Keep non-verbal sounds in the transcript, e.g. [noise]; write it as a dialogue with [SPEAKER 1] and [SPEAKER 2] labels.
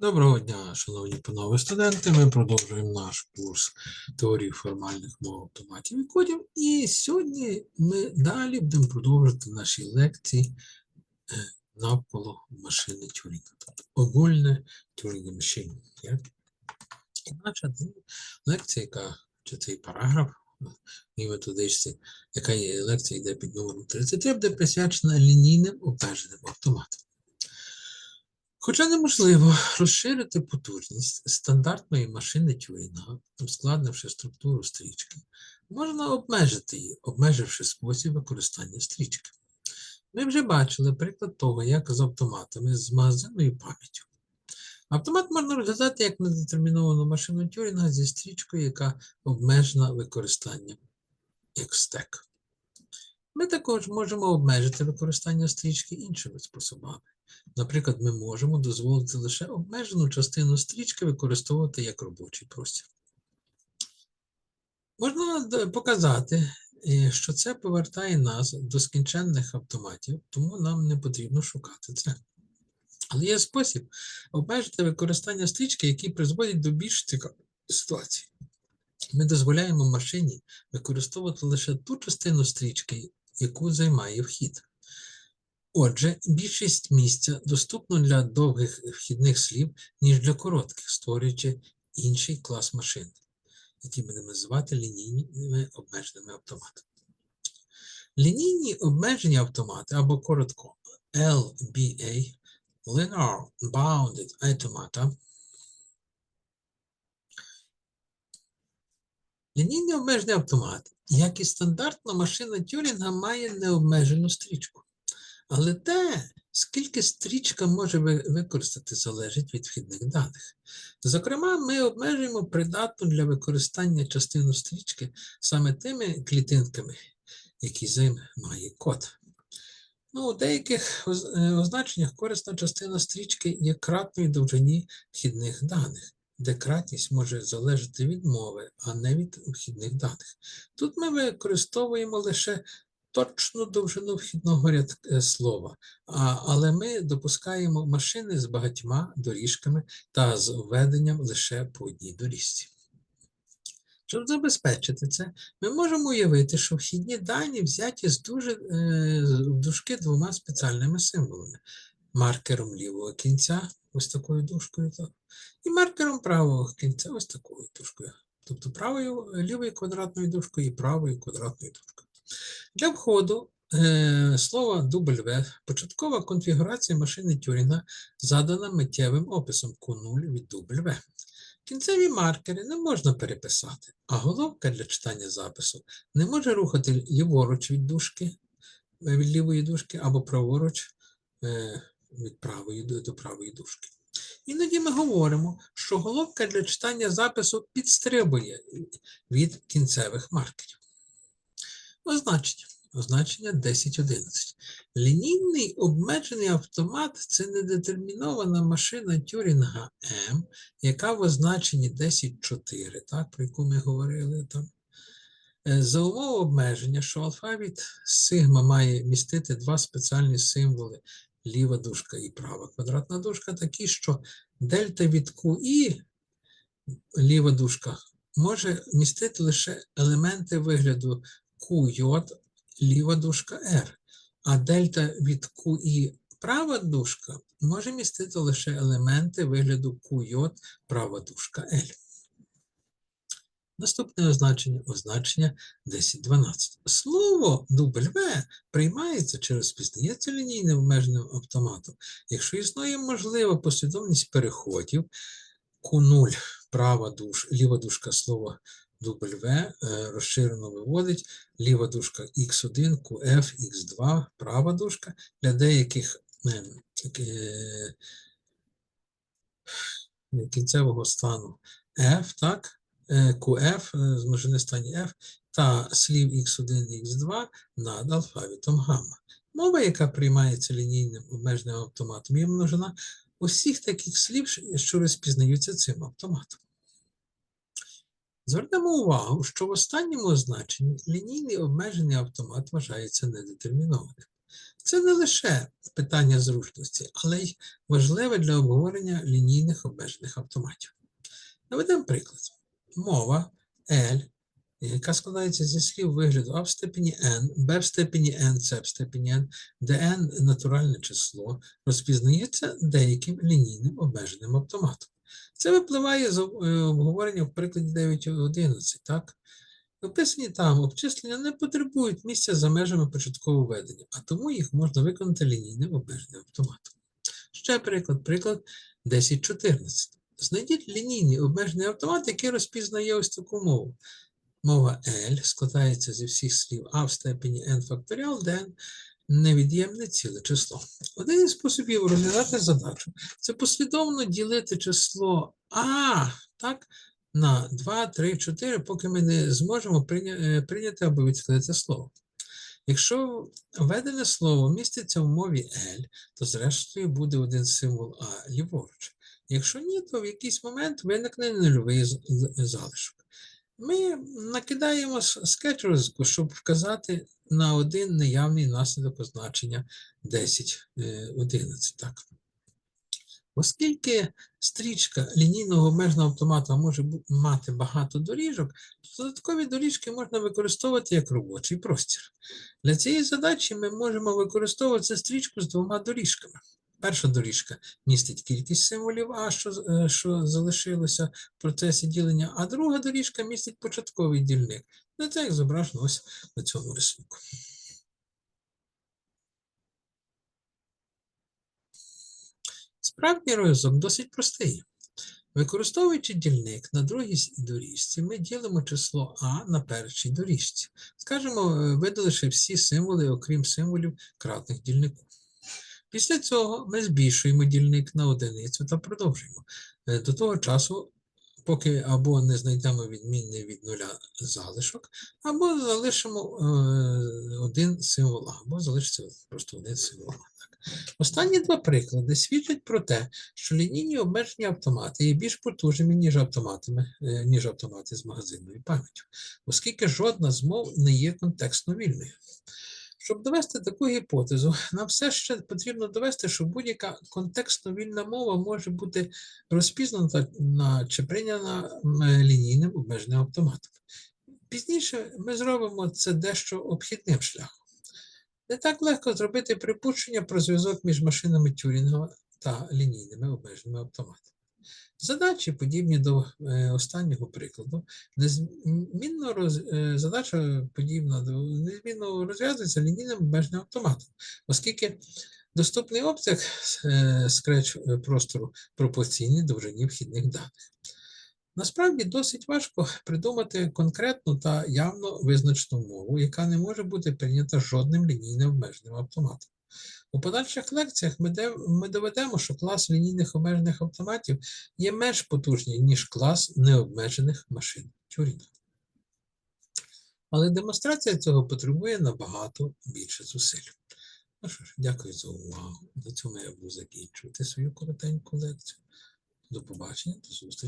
[SPEAKER 1] Доброго дня, шановні панове студенти. Ми продовжуємо наш курс теорії формальних мов автоматів і кодів. І сьогодні ми далі будемо продовжувати наші лекції е, навколо машини Тюрінга, тобто огульне Machine. І наша лекція, яка чи цей параграф в методичці, яка є лекція йде під номером 33, буде присвячена лінійним обмеженим автоматам. Хоча неможливо розширити потужність стандартної машини Тюрінга, ускладнивши структуру стрічки, можна обмежити її, обмеживши спосіб використання стрічки. Ми вже бачили приклад того, як з автоматами з магазинною пам'яттю. Автомат можна розглядати як недетерміновану машину Тюрінга зі стрічкою, яка обмежена використанням як стек. Ми також можемо обмежити використання стрічки іншими способами. Наприклад, ми можемо дозволити лише обмежену частину стрічки використовувати як робочий простір. Можна показати, е, що це повертає нас до скінченних автоматів, тому нам не потрібно шукати це. Але є спосіб обмежити використання стрічки, який призводить до більш цікавих ситуацій. Ми дозволяємо машині використовувати лише ту частину стрічки, яку займає вхід. Отже, більшість місця доступно для довгих вхідних слів, ніж для коротких, створюючи інший клас машин, які будемо називати лінійними обмеженими автоматами. Лінійні обмежені автомати або коротко LBA Linear Bounded Automata Лінійний обмежений автомат, як і стандартна машина Тюрінга, має необмежену стрічку. Але те, скільки стрічка може використати, залежить від вхідних даних. Зокрема, ми обмежуємо придатну для використання частину стрічки саме тими клітинками, які займає код. Ну, у деяких е, означеннях корисна частина стрічки є кратною довжині вхідних даних, де кратність може залежати від мови, а не від вхідних даних. Тут ми використовуємо лише точну довжину вхідного рядка слова, а, але ми допускаємо машини з багатьма доріжками та з введенням лише по одній доріжці. Щоб забезпечити це, ми можемо уявити, що вхідні дані взяті з дуже е, дужки двома спеціальними символами: маркером лівого кінця, ось такою дужкою, так, і маркером правого кінця, ось такою дужкою. Тобто правою, е, лівою квадратною дужкою і правою квадратною дужкою. Для входу е, слова W початкова конфігурація машини Тюрінга задана миттєвим описом Q0 від W. Кінцеві маркери не можна переписати, а головка для читання запису не може рухати ліворуч від дужки, е, від лівої дужки або праворуч е, від правої до правої дужки. Іноді ми говоримо, що головка для читання запису підстрибує від кінцевих маркерів. Означення. Означення 10.11. Лінійний обмежений автомат це недетермінована машина Тюрінга М, яка в означенні 10.4, так, про яку ми говорили там. Е, За умови обмеження, що алфавіт сигма має містити два спеціальні символи ліва дужка і права квадратна дужка, такі, що дельта від QI, ліва дужка, може містити лише елементи вигляду QJ, ліва дужка R, а дельта від QI права дужка може містити лише елементи вигляду QJ, права дужка L. Наступне означення означення 10.12. Слово W приймається чи розпізнається лінійним обмеженим автоматом, якщо існує можлива послідовність переходів Q0 права душ, ліва дужка слова W е, розширено виводить ліва дужка X1, QF, X2, права дужка для деяких е, кінцевого стану F, так, QF е, з множини стані F та слів X1 і X2 над алфавітом гамма. Мова, яка приймається лінійним обмеженим автоматом, є множина усіх таких слів, що розпізнаються цим автоматом. Звернемо увагу, що в останньому означенні лінійний обмежений автомат вважається недетермінованим. Це не лише питання зручності, але й важливе для обговорення лінійних обмежених автоматів. Наведемо приклад. Мова L, яка складається зі слів вигляду А в степені n, b в степені n, c в степені n, де n – натуральне число, розпізнається деяким лінійним обмеженим автоматом. Це випливає з е, обговорення в прикладі 9.11, так? Описані там обчислення не потребують місця за межами початкового ведення, а тому їх можна виконати лінійним обмеженим автоматом. Ще приклад, приклад 10.14. Знайдіть лінійний обмежений автомат, який розпізнає ось таку мову. Мова L складається зі всіх слів А в степені n факторіал, де n невід'ємне ціле число. Один із способів розв'язати задачу це послідовно ділити число А так, на 2, 3, 4, поки ми не зможемо е, прийняти або відхилити слово. Якщо введене слово міститься в мові L, то зрештою буде один символ А ліворуч. Якщо ні, то в якийсь момент виникне нульовий залишок. Ми накидаємо скетч розвитку, щоб вказати на один неявний наслідок означення 10, е, 11. Так. Оскільки стрічка лінійного обмеженого автомата може мати багато доріжок, то додаткові доріжки можна використовувати як робочий простір. Для цієї задачі ми можемо використовувати стрічку з двома доріжками. Перша доріжка містить кількість символів А, що, е, що залишилося в процесі ділення, а друга доріжка містить початковий дільник. Ну, Це як зображено ось на цьому рисунку. Справді розв'язок досить простий. Використовуючи дільник на другій доріжці, ми ділимо число А на першій доріжці. Скажемо, е, видаливши всі символи, окрім символів кратних дільнику. Після цього ми збільшуємо дільник на одиницю та продовжуємо. Е, До того часу, поки або не знайдемо відмінний від нуля залишок, або залишимо е, один символ або залишиться просто один символ Останні два приклади свідчать про те, що лінійні обмежені автомати є більш потужними, ніж автоматами, е, ніж автомати з магазинною пам'яттю, оскільки жодна з мов не є контекстно вільною. Щоб довести таку гіпотезу, [laughs] нам все ще потрібно довести, що будь-яка контекстно вільна мова може бути розпізнана чи прийняна лінійним обмеженим автоматом. Пізніше ми зробимо це дещо обхідним шляхом. Не так легко зробити припущення про зв'язок між машинами Тюрінга та лінійними обмеженими автоматами. Задачі, подібні до е, останнього прикладу, незмінно роз, е, задача подібна до незмінно розв'язується лінійним обмеженим автоматом, оскільки доступний обсяг е, скреч простору пропорційний довжині вхідних даних. Насправді досить важко придумати конкретну та явно визначену мову, яка не може бути прийнята жодним лінійним обмеженим автоматом. У подальших лекціях ми, де- ми доведемо, що клас лінійних обмежених автоматів є менш потужний, ніж клас необмежених машин Тюрінга. Але демонстрація цього потребує набагато більше зусиль. Ну що ж, дякую за увагу. На цьому я буду закінчувати свою коротеньку лекцію. До побачення, до зустрічі.